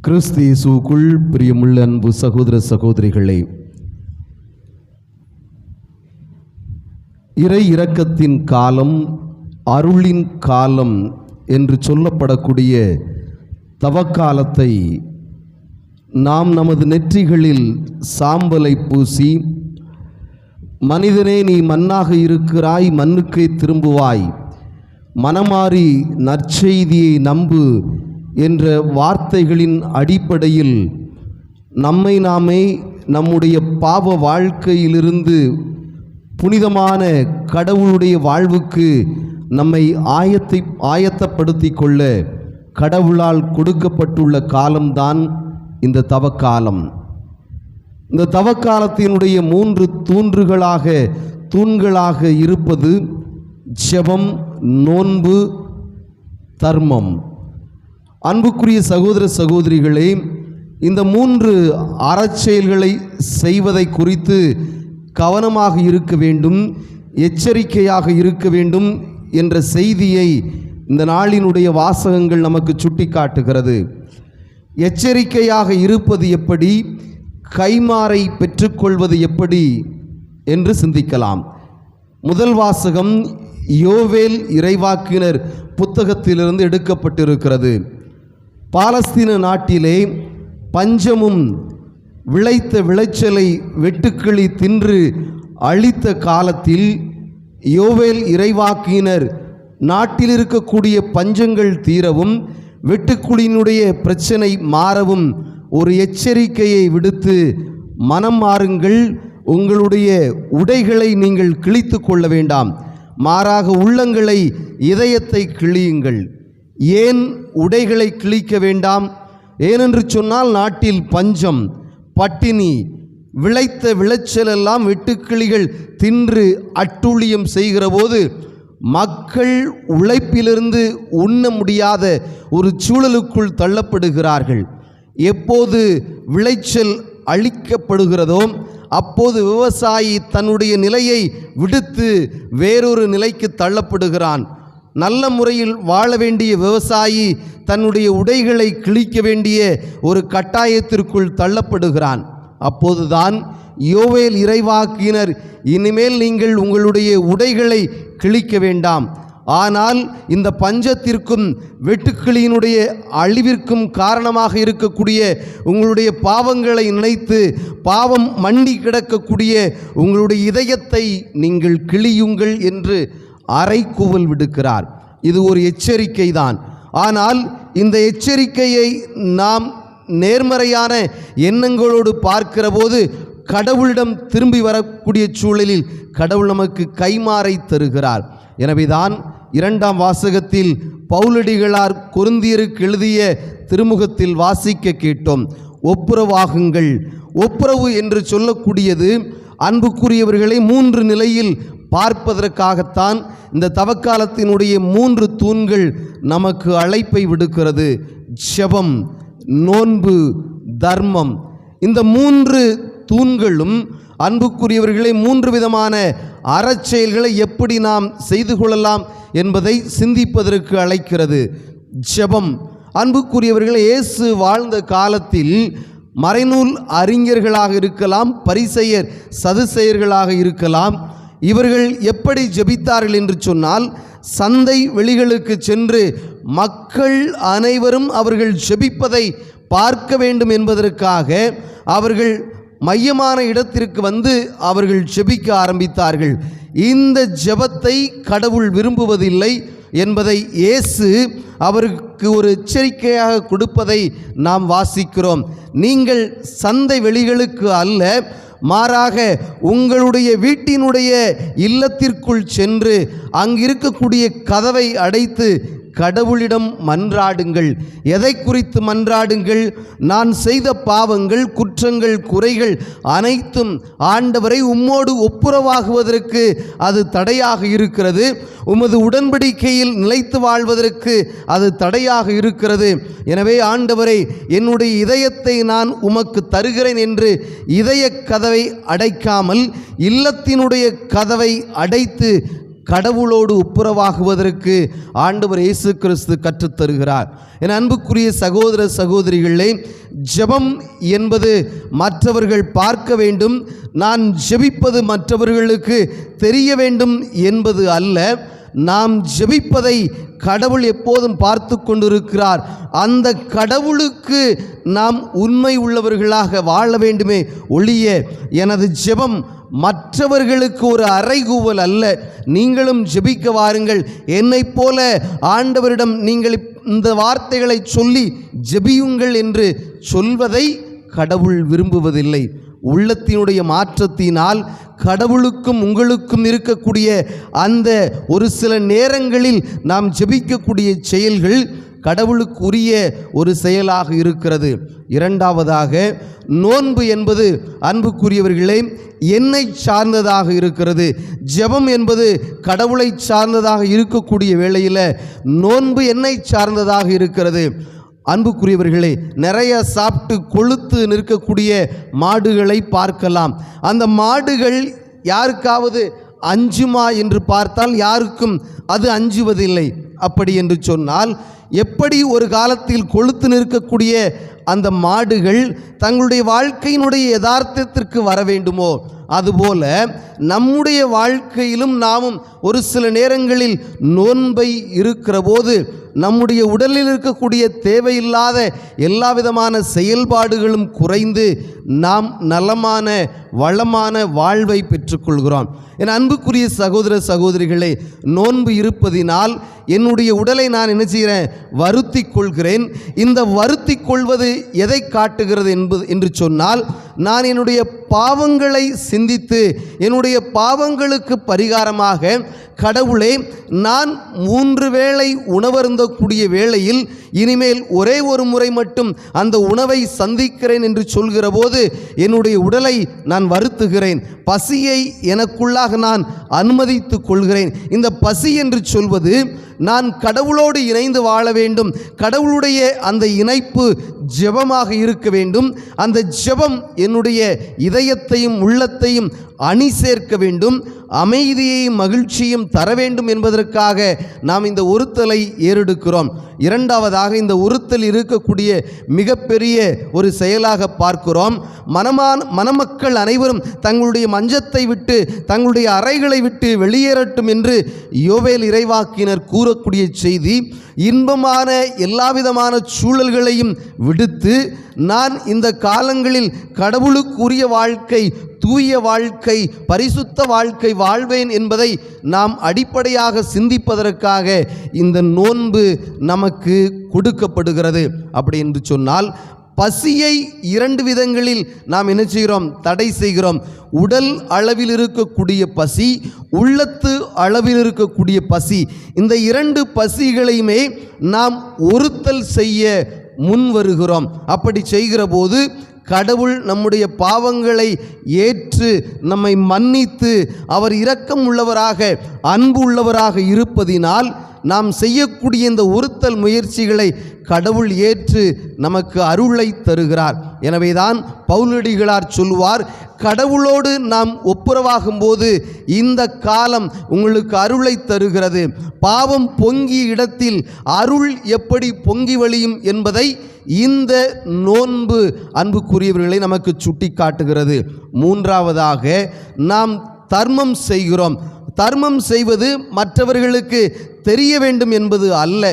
கிறிஸ்து இயேசுக்குள் பிரியமுள்ள அன்பு சகோதர சகோதரிகளே இறை இரக்கத்தின் காலம் அருளின் காலம் என்று சொல்லப்படக்கூடிய தவக்காலத்தை நாம் நமது நெற்றிகளில் சாம்பலை பூசி மனிதனே நீ மண்ணாக இருக்கிறாய் மண்ணுக்கே திரும்புவாய் மனமாறி நற்செய்தியை நம்பு என்ற வார்த்தைகளின் அடிப்படையில் நம்மை நாமே நம்முடைய பாவ வாழ்க்கையிலிருந்து புனிதமான கடவுளுடைய வாழ்வுக்கு நம்மை ஆயத்தை ஆயத்தப்படுத்தி கொள்ள கடவுளால் கொடுக்கப்பட்டுள்ள காலம்தான் இந்த தவக்காலம். இந்த தவக்காலத்தினுடைய மூன்று தூன்றுகளாக தூண்களாக இருப்பது ஜெபம் நோன்பு தர்மம். அன்புக்குரிய சகோதர சகோதரிகளே இந்த மூன்று அறச்செயல்களை செய்வதை குறித்து கவனமாக இருக்க வேண்டும் எச்சரிக்கையாக இருக்க வேண்டும் என்ற செய்தியை இந்த நாளினுடைய வாசகங்கள் நமக்கு சுட்டிக்காட்டுகிறது. எச்சரிக்கையாக இருப்பது எப்படி கைமாறை பெற்றுக்கொள்வது எப்படி என்று சிந்திக்கலாம். முதல் வாசகம் யோவேல் இறைவாக்கினர் புத்தகத்திலிருந்து எடுக்கப்பட்டிருக்கிறது. பாலஸ்தீன நாட்டிலே பஞ்சமும் விளைத்த விளைச்சலை வெட்டுக்கிளி தின்று அழித்த காலத்தில் யோவேல் இறைவாக்கினர் நாட்டில் இருக்கக்கூடிய பஞ்சங்கள் தீரவும் வெட்டுக்குழியினுடைய பிரச்சனை மாறவும் ஒரு எச்சரிக்கையை விடுத்து மனம் மாறுங்கள் உங்களுடைய உடைகளை நீங்கள் கிழித்து கொள்ள வேண்டாம். மாறாக உள்ளங்களை இதயத்தை கிழியுங்கள். ஏன் உடைகளை கிழிக்க வேண்டாம்? ஏனென்று சொன்னால் நாட்டில் பஞ்சம் பட்டினி விளைத்த விளைச்சலெல்லாம் வெட்டுக்கிளிகள் தின்று அட்டுழியம் செய்கிறபோது மக்கள் உழைப்பிலிருந்து உண்ண முடியாத ஒரு சூழலுக்குள் தள்ளப்படுகிறார்கள். எப்போது விளைச்சல் அழிக்கப்படுகிறதோ அப்போது விவசாயி தன்னுடைய நிலையை விடுத்து வேறொரு நிலைக்கு தள்ளப்படுகிறான். நல்ல முறையில் வாழ வேண்டிய விவசாயி தன்னுடைய உடைகளை கிழிக்க வேண்டிய ஒரு கட்டாயத்திற்குள் தள்ளப்படுகிறான். அப்போதுதான் யோவேல் இறைவாக்கினர் இனிமேல் நீங்கள் உங்களுடைய உடைகளை கிழிக்க வேண்டாம். ஆனால் இந்த பஞ்சத்திற்கும் வெட்டுக்கிளியினுடைய அழிவிற்கும் காரணமாக இருக்கக்கூடிய உங்களுடைய பாவங்களை நினைத்து பாவம் மண்டி கிடக்கக்கூடிய உங்களுடைய இதயத்தை நீங்கள் கிழியுங்கள் என்று அரைக்குவல் விடுக்கிறார். இது ஒரு எச்சரிக்கை தான் ஆனால் இந்த எச்சரிக்கையை நாம் நேர்மறையான எண்ணங்களோடு பார்க்கிற போது கடவுளிடம் திரும்பி வரக்கூடிய சூழலில் கடவுள் நமக்கு கைமாறை தருகிறார். எனவேதான் இரண்டாம் வாசகத்தில் பவுலடிகளார் குருந்தியருக்கு எழுதிய திருமுகத்தில் வாசிக்க கேட்டோம். ஒப்புரவாகுங்கள். ஒப்புரவு என்று சொல்லக்கூடியது அன்புக்குரியவர்களை மூன்று நிலையில் பார்ப்பதற்காகத்தான் இந்த தவக்காலத்தினுடைய மூன்று தூண்கள் நமக்கு அழைப்பை விடுக்கிறது. ஜெபம் நோன்பு தர்மம். இந்த மூன்று தூண்களும் அன்புக்குரியவர்களை மூன்று விதமான அறச்செயல்களை எப்படி நாம் செய்து கொள்ளலாம் என்பதை சிந்திப்பதற்கு அழைக்கிறது. ஜெபம். அன்புக்குரியவர்களை இயேசு வாழ்ந்த காலத்தில் மறைநூல் அறிஞர்களாக இருக்கலாம் பரிசெயர் சதுசெயர்களாக இருக்கலாம் இவர்கள் எப்படி ஜெபித்தார்கள் என்று சொன்னால் சந்தை வெளிகளுக்கு சென்று மக்கள் அனைவரும் அவர்கள் ஜெபிப்பதை பார்க்க வேண்டும் என்பதற்காக அவர்கள் மையமான இடத்திற்கு வந்து அவர்கள் ஜெபிக்க ஆரம்பித்தார்கள். இந்த ஜெபத்தை கடவுள் விரும்புவதில்லை என்பதை இயேசு அவருக்கு ஒரு எச்சரிக்கையாக கொடுப்பதை நாம் வாசிக்கிறோம். நீங்கள் சந்தை வெளிகளுக்கு அல்ல மாறாக உங்களுடைய வீட்டினுடைய இல்லத்திற்குள் சென்று அங்கிருக்கக்கூடிய கதவை அடைத்து கடவுளிடம் மன்றாடுங்கள். எதை குறித்து மன்றாடுங்கள்? நான் செய்த பாவங்கள் குற்றங்கள் குறைகள் அனைத்தும் ஆண்டவரை உம்மோடு ஒப்புரவாகுவதற்கு அது தடையாக இருக்கிறது. உமது உடன்படிக்கையில் நிலைத்து வாழ்வதற்கு அது தடையாக இருக்கிறது. எனவே ஆண்டவரை என்னுடைய இதயத்தை நான் உமக்கு தருகிறேன் என்று இதய கதவை அடைக்காமல் இல்லத்தினுடைய கதவை அடைத்து கடவுளோடு ஒப்புரவாகுவதற்கு ஆண்டவர் இயேசு கிறிஸ்து கற்றுத்தருகிறார். என் அன்புக்குரிய சகோதர சகோதரிகளே ஜெபம் என்பது மற்றவர்கள் பார்க்க வேண்டும் நான் ஜெபிப்பது மற்றவர்களுக்கு தெரிய வேண்டும் என்பது அல்ல. நாம் ஜெபிப்பதை கடவுள் எப்போதும் பார்த்து கொண்டிருக்கிறார். அந்த கடவுளுக்கு நாம் உண்மை உள்ளவர்களாக வாழ வேண்டுமே ஒழிய எனது ஜெபம் மற்றவர்களுக்கு ஒரு அறைகூவல் அல்ல. நீங்களும் ஜெபிக்க வாருங்கள். என்னைப் போல ஆண்டவரிடம் நீங்கள் இந்த வார்த்தைகளை சொல்லி ஜெபியுங்கள் என்று சொல்வதை கடவுள் விரும்புவதில்லை. உள்ளத்தினுடைய மாற்றத்தினால் கடவுளுக்கும் உங்களுக்கும் இருக்கக்கூடிய அந்த ஒரு சில நேரங்களில் நாம் ஜெபிக்கக்கூடிய செயல்கள் கடவுளுக்குரிய ஒரு செயலாக இருக்கிறது. இரண்டாவதாக நோன்பு என்பது அன்புக்குரியவர்களே என்னை சார்ந்ததாக இருக்கிறது. ஜெபம் என்பது கடவுளை சார்ந்ததாக இருக்கக்கூடிய வேளையில் நோன்பு என்னை சார்ந்ததாக இருக்கிறது. அன்புக்குரியவர்களே நிறைய சாப்பிட்டு கொளுத்து நிற்கக்கூடிய மாடுகளை பார்க்கலாம். அந்த மாடுகள் யாருக்காவது அஞ்சுமா என்று பார்த்தால் யாருக்கும் அது அஞ்சுவதில்லை. அப்படி என்று சொன்னால் எப்படி ஒரு காலத்தில் கொளுத்து நிற்கக்கூடிய அந்த மாடுகள் தங்களுடைய வாழ்க்கையினுடைய யதார்த்தத்திற்கு வர வேண்டுமோ அதுபோல நம்முடைய வாழ்க்கையிலும் நாமும் ஒரு சில நேரங்களில் நோன்பை இருக்கிற போது நம்முடைய உடலில் இருக்கக்கூடிய தேவையில்லாத எல்லா விதமான செயல்பாடுகளும் குறைந்து நாம் நலமான வளமான வாழ்வை பெற்றுக்கொள்கிறோம். என் அன்புக்குரிய சகோதர சகோதரிகளே நோன்பு இருப்பதினால் என்னுடைய உடலை நான் என்ன செய்கிறேன்? வருத்தி கொள்கிறேன். இந்த வருத்தி கொள்வது எதை காட்டுகிறது என்பது என்று சொன்னால் நான் என்னுடைய பாவங்களை சிந்தித்து என்னுடைய பாவங்களுக்கு பரிகாரமாக கடவுளே நான் மூன்று வேளை உணவருந்தக்கூடிய வேளையில் இனிமேல் ஒரே ஒரு முறை மட்டும் அந்த உணவை சந்திக்கிறேன் என்று சொல்கிற போது என்னுடைய உடலை நான் வருத்துகிறேன். பசியை எனக்குள்ளாக நான் அனுமதித்து கொள்கிறேன். இந்த பசி என்று சொல்வது நான் கடவுளோடு இணைந்து வாழ வேண்டும். கடவுளுடைய அந்த இணைப்பு ஜெபமாக இருக்க வேண்டும். அந்த ஜெபம் என்னுடைய இதயத்தையும் உள்ளத்தையும் அணி சேர்க்க வேண்டும் அமைதியையும் மகிழ்ச்சியும் தர வேண்டும் என்பதற்காக நாம் இந்த உறுத்தலை ஏறெடுக்கிறோம். இரண்டாவதாக இந்த உறுத்தல் இருக்கக்கூடிய மிகப்பெரிய ஒரு செயலாக பார்க்கிறோம். மனமான மணமக்கள் அனைவரும் தங்களுடைய மஞ்சத்தை விட்டு தங்களுடைய அறைகளை விட்டு வெளியேறட்டும் என்று யோவேல் இறைவாக்கினர் கூறக்கூடிய செய்தி இன்பமான எல்லாவிதமான சூழல்களையும் விடுத்து நான் இந்த காலங்களில் கடவுளுக்குரிய வாழ்க்கை தூய வாழ்க்கை பரிசுத்த வாழ்க்கை வாழ்வேன் என்பதை நாம் அடிப்படையாக சிந்திப்பதற்காக இந்த நோன்பு நமக்கு கொடுக்கப்படுகிறது. அப்படி என்று சொன்னால் பசியை இரண்டு விதங்களில் நாம் என்ன செய்கிறோம்? தடை செய்கிறோம். உடல் அளவில் இருக்கக்கூடிய பசி உள்ளத்து அளவில் இருக்கக்கூடிய பசி. இந்த இரண்டு பசிகளையுமே நாம் ஒருத்தல் செய்ய முன் வருகிறோம் அப்படி செய்கிற போது கடவுள் நம்முடைய பாவங்களை ஏற்று நம்மை மன்னித்து அவர் இரக்கம் உள்ளவராக அன்பு உள்ளவராக இருப்பதினால் நாம் செய்யக்கூடிய இந்த உறுத்தல் முயற்சிகளை கடவுள் ஏற்று நமக்கு அருளை தருகிறார். எனவேதான் பவுலடிகளார் சொல்வார் கடவுளோடு நாம் ஒப்புரவாகும் போது இந்த காலம் உங்களுக்கு அருளை தருகிறது. பாவம் பொங்கி இடத்தில் அருள் எப்படி பொங்கி வழியும் என்பதை இந்த நோன்பு அன்புக்குரியவர்களை நமக்கு சுட்டி காட்டுகிறது மூன்றாவதாக நாம் தர்மம் செய்கிறோம். தர்மம் செய்வது மற்றவர்களுக்கு தெரிய வேண்டும் என்பது அல்ல.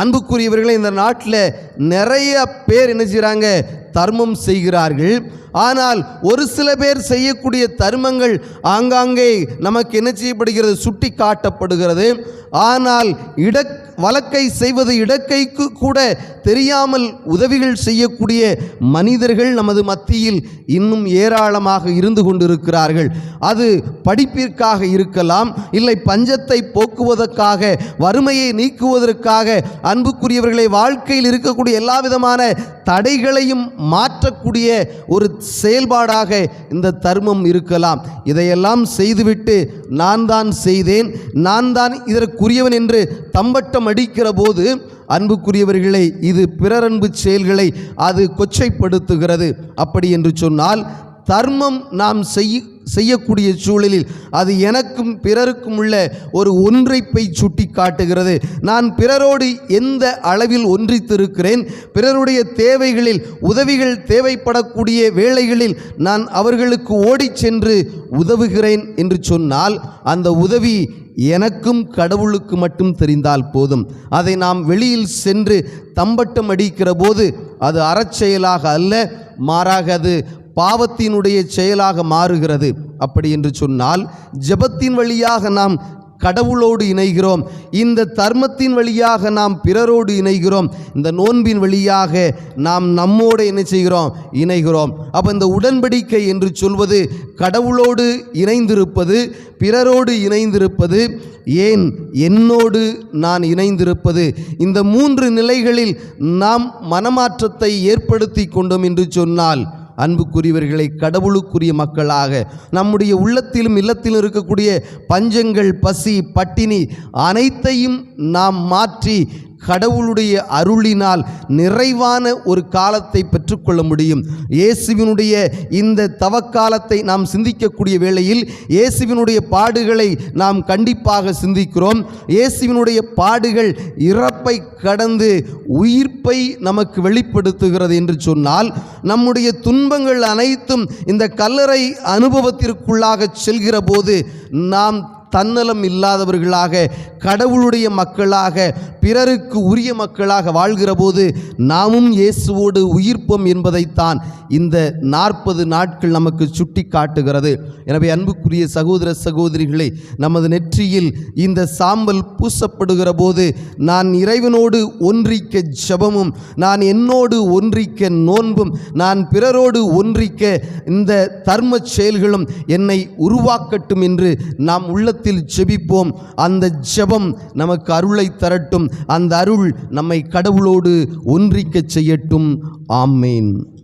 அன்புக்குரியவர்களை இந்த நாட்டில் நிறைய பேர் என்ன செய்கிறாங்க? தர்மம் செய்கிறார்கள். ஆனால் ஒரு சில பேர் செய்யக்கூடிய தர்மங்கள் ஆங்காங்கே நமக்கு என்ன செய்யப்படுகிறது? சுட்டி காட்டப்படுகிறது ஆனால் இட வழக்கை செய்வது இடக்கைக்கு கூட தெரியாமல் உதவிகள் செய்யக்கூடிய மனிதர்கள் நமது மத்தியில் இன்னும் ஏராளமாக இருந்து கொண்டிருக்கிறார்கள். அது படிப்பிற்காக இருக்கலாம் இல்லை பஞ்சத்தை போக்குவதற்காக வறுமையை நீக்குவதற்காக அன்புக்குரியவர்களை வாழ்க்கையில் இருக்கக்கூடிய எல்லா விதமான தடைகளையும் மாற்றக்கூடிய ஒரு செயல்பாடாக இந்த தர்மம் இருக்கலாம். இதையெல்லாம் செய்துவிட்டு நான் தான் செய்தேன் நான் தான் இதற்கு இதற்குரியவன் என்று தம்பட்டம் அடிக்கிற போது அன்புக்குரியவர்களை இது பிறரன்பு செயல்களை அது கொச்சைப்படுத்துகிறது. அப்படி என்று சொன்னால் தர்மம் நாம் செய் செய்யக்கூடிய சூழலில் அது எனக்கும் பிறருக்கும் உள்ள ஒரு ஒன்றைப்பை சுட்டி காட்டுகிறது நான் பிறரோடு எந்த அளவில் ஒன்றித்திருக்கிறேன்? பிறருடைய தேவைகளில் உதவிகள் தேவைப்படக்கூடிய வேளைகளில் நான் அவர்களுக்கு ஓடிச் சென்று உதவுகிறேன் என்று சொன்னால் அந்த உதவி எனக்கும் கடவுளுக்கு மட்டும் தெரிந்தால் போதும். அதை நாம் வெளியில் சென்று தம்பட்டம் அடிக்கிற போது அது அறச்செயலாக அல்ல மாறாக அது பாவத்தினுடைய செயலாக மாறுகிறது. அப்படி என்று சொன்னால் ஜெபத்தின் வழியாக நாம் கடவுளோடு இணைகிறோம். இந்த தர்மத்தின் வழியாக நாம் பிறரோடு இணைகிறோம். இந்த நோன்பின் வழியாக நாம் நம்மோடு என்ன செய்கிறோம்? இணைகிறோம். அப்போ இந்த உடன்படிக்கை என்று சொல்வது கடவுளோடு இணைந்திருப்பது பிறரோடு இணைந்திருப்பது ஏன் என்னோடு நான் இணைந்திருப்பது? இந்த மூன்று நிலைகளில் நாம் மனமாற்றத்தை ஏற்படுத்தி கொண்டோம் என்று சொன்னால் அன்புக்குரியவர்களை கடவுளுக்குரிய மக்களாக நம்முடைய உள்ளத்திலும் இல்லத்திலும் இருக்கக்கூடிய பஞ்சங்கள் பசி பட்டினி அனைத்தையும் நாம் மாற்றி கடவுளுடைய அருளினால் நிறைவான ஒரு காலத்தை பெற்றுக்கொள்ள முடியும். இயேசுவினுடைய இந்த தவக்காலத்தை நாம் சிந்திக்கக்கூடிய வேளையில் இயேசுவினுடைய பாடுகளை நாம் கண்டிப்பாக சிந்திக்கிறோம். இயேசுவினுடைய பாடுகள் இறப்பை கடந்து உயிர்ப்பை நமக்கு வெளிப்படுத்துகிறது என்று சொன்னால் நம்முடைய துன்பங்கள் அனைத்தும் இந்த கல்லறை அனுபவத்திற்குள்ளாக செல்கிற போது நாம் தன்னலம் இல்லாதவர்களாக கடவுளுடைய மக்களாக பிறருக்கு உரிய மக்களாக வாழ்கிற போது நாமும் இயேசுவோடு உயிர்ப்போம் என்பதைத்தான் இந்த நாற்பது நாட்கள் நமக்கு சுட்டி காட்டுகிறது எனவே அன்புக்குரிய சகோதர சகோதரிகளே நமது நெற்றியில் இந்த சாம்பல் பூசப்படுகிற போது நான் இறைவனோடு ஒன்றிக்க ஜபமும் நான் என்னோடு ஒன்றிக்க நோன்பும் நான் பிறரோடு ஒன்றிக்க இந்த தர்ம செயல்களும் என்னை உருவாக்கட்டும் என்று நாம் உள்ள உள்ளத்தில் ஜெபிப்போம். அந்த ஜெபம் நமக்கு அருளை தரட்டும். அந்த அருள் நம்மை கடவுளோடு ஒன்றிக்கச் செய்யட்டும். ஆமேன்.